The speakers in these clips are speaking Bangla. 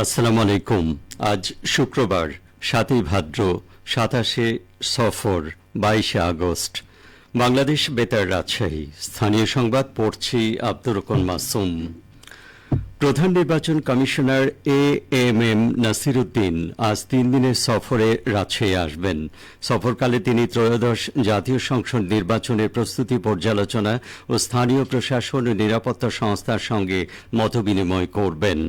আসসালামু আলাইকুম। আজ শুক্রবার, সাতই ভাদ্র, সাতাশে সফর, বাইশে আগস্ট। বাংলাদেশ বেতার রাজশাহী। স্থানীয় সংবাদ পড়ছি আব্দুর রকন মাসুম। প্রধান নির্বাচন commissioner A M M Nasiruddin আজ তিন দিনের সফরে রাজশাহী আসবেন। সফরকালে তিনি ত্রয়োদশ জাতীয় সংসদ নির্বাচনের প্রস্তুতি পর্যালোচনা ও স্থানীয় প্রশাসন ও নিরাপত্তা সংস্থার সঙ্গে মতবিনিময় করবেন।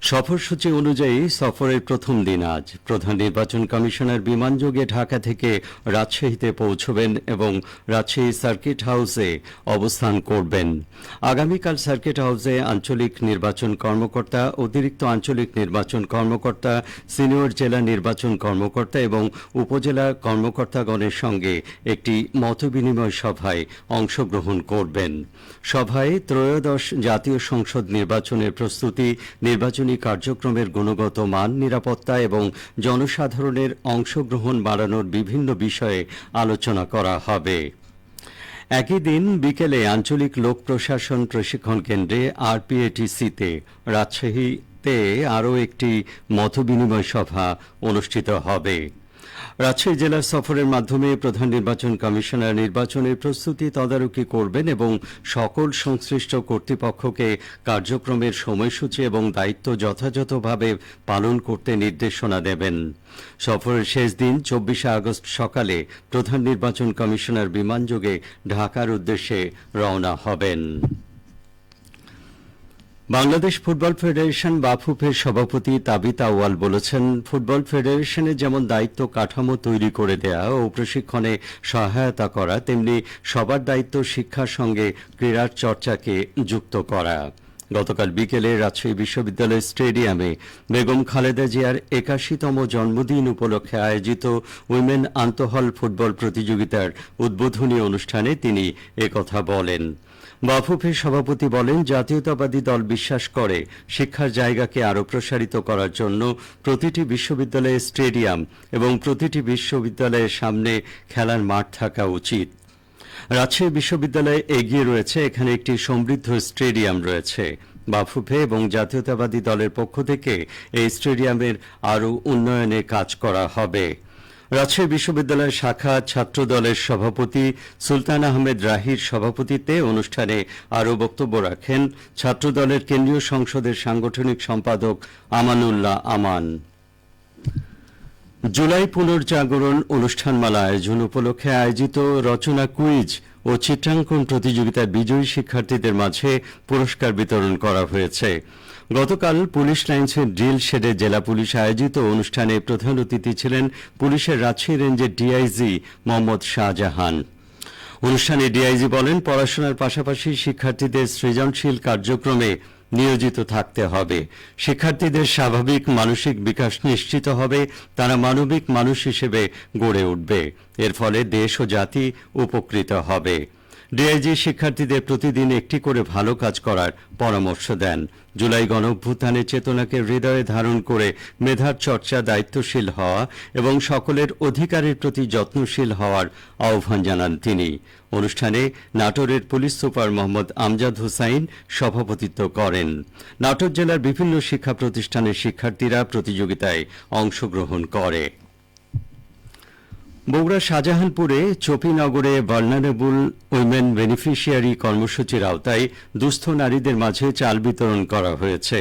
সফরসূচি অনুযায়ী সফরের প্রথম দিন আজ। প্রধান নির্বাচন কমিশনার বিমানযোগে ঢাকা থেকে রাজশাহীতে পৌঁছবেন এবং রাজশাহী সার্কিট হাউসে অবস্থান করবেন। আগামীকাল সার্কিট হাউসে আঞ্চলিক নির্বাচন কর্মকর্তা, অতিরিক্ত আঞ্চলিক নির্বাচন কর্মকর্তা, সিনিয়র জেলা নির্বাচন কর্মকর্তা এবং উপজেলা কর্মকর্তাগণের সঙ্গে একটি মতবিনিময় সভায় অংশগ্রহণ করবেন। সভায় ত্রয়োদশ জাতীয় সংসদ নির্বাচনের প্রস্তুতি, নির্বাচনী কার্যক্রমের গুণগত মান, নিরাপত্তা এবং জনসাধারণের অংশগ্রহণ বাড়ানোর বিভিন্ন বিষয়ে আলোচনা করা হবে। একই দিন বিকেলে আঞ্চলিক লোক প্রশাসন প্রশিক্ষণ কেন্দ্রে আরপিএটিসিতে রাজশাহীতে আরও একটি মতবিনিময় সভা অনুষ্ঠিত হবে। রাজশাহী জেলার সফরের মাধ্যমে প্রধান নির্বাচন কমিশনার নির্বাচনের প্রস্তুতি তদারকি করবেন এবং সকল সংশ্লিষ্ট কর্তৃপক্ষকে কার্যক্রমের সময়সূচি এবং দায়িত্ব যথাযথভাবে পালন করতে নির্দেশনা দেবেন। সফরের শেষ দিন, চব্বিশে আগস্ট সকালে প্রধান নির্বাচন কমিশনার বিমানযোগে ঢাকার উদ্দেশ্যে রওনা হবেন। বাংলাদেশ ফুটবল ফেডারেশন বাফুফের সভাপতি তাবিত আউয়াল বলেছেন, ফুটবল ফেডারেশনের যেমন দায়িত্ব কাঠামো তৈরি করে দেয়া ও প্রশিক্ষণে সহায়তা করা, তেমনি সবার দায়িত্ব শিক্ষার সঙ্গে ক্রীড়ার চর্চাকে যুক্ত করা। গতকাল বিকেলে রাজশাহী বিশ্ববিদ্যালয় স্টেডিয়ামে বেগম খালেদা জিয়ার একাশিতম জন্মদিন উপলক্ষে আয়োজিত উইমেন আন্তঃহল ফুটবল প্রতিযোগিতার উদ্বোধনী অনুষ্ঠানে তিনি একথা বলেন। বাফুফের সভাপতি বলেন, জাতীয়তাবাদী দল বিশ্বাস করে শিক্ষার জায়গাকে আরও প্রসারিত করার জন্য প্রতিটি বিশ্ববিদ্যালয়ে স্টেডিয়াম এবং প্রতিটি বিশ্ববিদ্যালয়ের সামনে খেলার মাঠ থাকা উচিত। রাজশাহী বিশ্ববিদ্যালয়ে এগিয়ে রয়েছে, এখানে একটি সমৃদ্ধ স্টেডিয়াম রয়েছে। বাফুফে এবং জাতীয়তাবাদী দলের পক্ষ থেকে এই স্টেডিয়ামের আরও উন্নয়নে কাজ করা হবে। রাজশাহী বিশ্ববিদ্যালয়ের শাখা ছাত্র দলের সভাপতি সুলতান আহমেদ রাহির সভাপতিত্বে অনুষ্ঠানে আরও বক্তব্য রাখেন ছাত্র দলের কেন্দ্রীয় সংসদের সাংগঠনিক সম্পাদক আমানুল্লাহ আমান। জুলাই পুনর্জাগরণ অনুষ্ঠানমালা আয়োজন উপলক্ষে আয়োজিত রচনা কুইজ ও চিত্রাঙ্কন প্রতিযোগিতায় বিজয়ী শিক্ষার্থীদের মাঝে পুরস্কার বিতরণ করা হয়েছে। গতকাল পুলিশ লাইন্সের ড্রিল শেডে জেলা পুলিশ আয়োজিত অনুষ্ঠানে প্রধান অতিথি ছিলেন পুলিশের রাজশাহী রেঞ্জের ডিআইজি মোহাম্মদ শাহজাহান। অনুষ্ঠানে ডিআইজি বলেন, পড়াশোনার পাশাপাশি শিক্ষার্থীদের সৃজনশীল কার্যক্রমে নিয়োজিত থাকতে হবে। শিক্ষার্থীদের স্বাভাবিক মানসিক বিকাশ নিশ্চিত হবে, তারা মানবিক মানুষ হিসেবে গড়ে উঠবে। এর ফলে দেশ ও জাতি উপকৃত হবে। ডিআইজি শিক্ষার্থীদের প্রতিদিন একটি করে ভালো কাজ করার পরামর্শ দেন। জুলাই গণঅভ্যুত্থানের চেতনাকে হৃদয়ে ধারণ করে মেধার চর্চা দায়িত্বশীল হওয়া এবং সকলের অধিকারের প্রতি যত্নশীল হওয়ার আহ্বান জানান তিনি। অনুষ্ঠানে নাটোরের পুলিশ সুপার মোহাম্মদ আমজাদ হুসাইন সভাপতিত্ব করেন। নাটোর জেলার বিভিন্ন শিক্ষা প্রতিষ্ঠানের শিক্ষার্থীরা প্রতিযোগিতায় অংশগ্রহণ করে। বগুড়া শাহজাহানপুরে চপিনগরে ভার্নারেবল উইমেন বেনিফিশিয়ারি কর্মসূচির আওতায় দুস্থ নারীদের মাঝে চাল বিতরণ করা হয়েছে।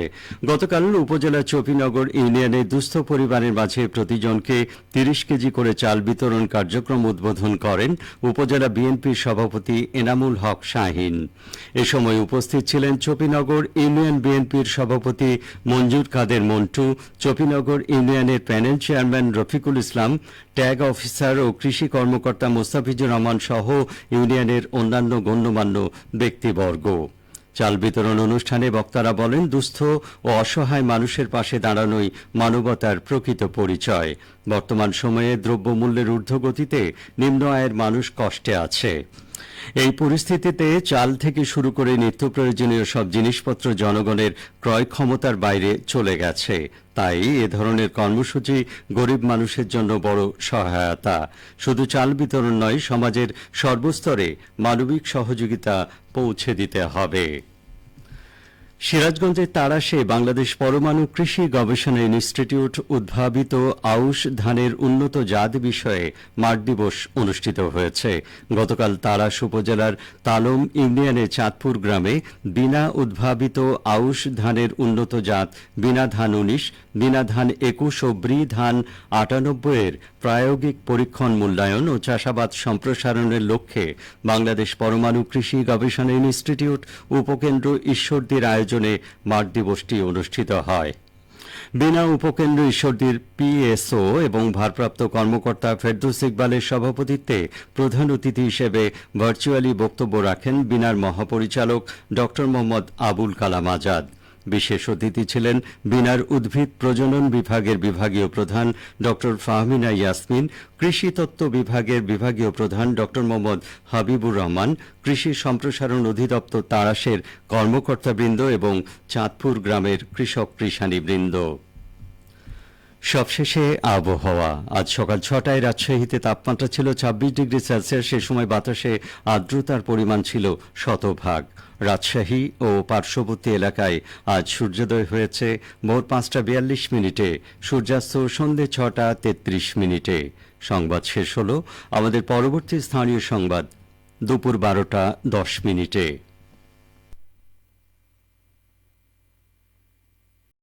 গতকাল উপজেলা চপিনগর ইউনিয়নে দুস্থ পরিবারের মাঝে প্রতিজনকে তিরিশ কেজি করে চাল বিতরণ কার্যক্রম উদ্বোধন করেন উপজেলা বিএনপির সভাপতি এনামুল হক শাহিন। এ সময় উপস্থিত ছিলেন চপিনগর ইউনিয়ন বিএনপির সভাপতি মঞ্জুর কাদের মন্টু, চপিনগর ইউনিয়নের panel chairman Rafiqul Islam, tag officer ও কৃষি কর্মকর্তা মোস্তাফিজুর রহমান সহ ইউনিয়নের অন্যান্য গণ্যমান্য ব্যক্তিবর্গ। চাল বিতরণ অনুষ্ঠানে বক্তারা বলেন, দুস্থ ও অসহায় মানুষের পাশে দাঁড়ানোই মানবতার প্রকৃত পরিচয়। বর্তমান সময়ে দ্রব্যমূল্যের ঊর্ধ্বগতিতে নিম্ন আয়ের মানুষ কষ্টে আছে। এই পরিস্থিতিতে চাল থেকে শুরু করে নিত্য প্রয়োজনীয় সব জিনিসপত্র জনগণের ক্রয় ক্ষমতার বাইরে চলে গেছে। তাই এ ধরনের কর্মসূচি গরিব মানুষের জন্য বড় সহায়তা। শুধু চাল বিতরণ নয়, সমাজের সর্বস্তরে মানবিক সহযোগিতা পৌঁছে দিতে হবে। সিরাজগঞ্জের তারাশে বাংলাদেশ পরমাণু কৃষি গবেষণা ইনস্টিটিউট উদ্ভাবিত আউশ ধানের উন্নত জাত বিষয়ে মাঠ দিবস অনুষ্ঠিত হয়েছে। গতকাল তারাশ উপজেলার তালম ইউনিয়নের চাঁদপুর গ্রামে বিনা উদ্ভাবিত আউশ ধানের উন্নত জাত বিনা ধান উনিশ, বিনা ধান একুশ ও ব্রি ধান আটানব্বই এর প্রায়োগিক পরীক্ষণ মূল্যায়ন ও চাষাবাদ সম্প্রসারণের লক্ষ্যে বাংলাদেশ পরমাণু কৃষি গবেষণা ইনস্টিটিউট উপকেন্দ্র ঈশ্বরদীর আয়োজনে মাঠ দিবসটি অনুষ্ঠিত হয়। বিনা উপকেন্দ্র ঈশ্বরদীর পিএসও এবং ভারপ্রাপ্ত কর্মকর্তা ফেরদৌস ইকবালের সভাপতিত্বে প্রধান অতিথি হিসেবে ভার্চুয়ালি বক্তব্য রাখেন বিনার মহাপরিচালক ড মোহাম্মদ আবুল কালাম আজাদ। বিশেষ অতিথি ছিলেন বিনার উদ্ভিদ প্রজনন বিভাগের বিভাগীয় প্রধান ড ফাহমিনা ইয়াসমিন, কৃষি তত্ত্ব বিভাগের বিভাগীয় প্রধান ড মোহাম্মদ হাবিবুর রহমান, কৃষি সম্প্রসারণ অধিদপ্তর তারাসের কর্মকর্তাবৃন্দ এবং চাঁদপুর গ্রামের কৃষক কৃষানীবৃন্দ সবশেষে আবহাওয়া। আজ সকাল ছটায় রাজশাহীতে তাপমাত্রা ছিল ছাব্বিশ ডিগ্রি সেলসিয়াস, সে সময় বাতাসে আর্দ্রতার পরিমাণ ছিল শতভাগ। রাজশাহী ও পার্শ্ববর্তী এলাকায় আজ সূর্যোদয় হয়েছে ভোর পাঁচটা বিয়াল্লিশ মিনিটে, সূর্যাস্ত সন্ধে ছটা তেত্রিশ মিনিটে। সংবাদ শেষ হল আমাদের পরবর্তী স্থানীয় সংবাদ, দুপুর বারোটা দশ মিনিটে।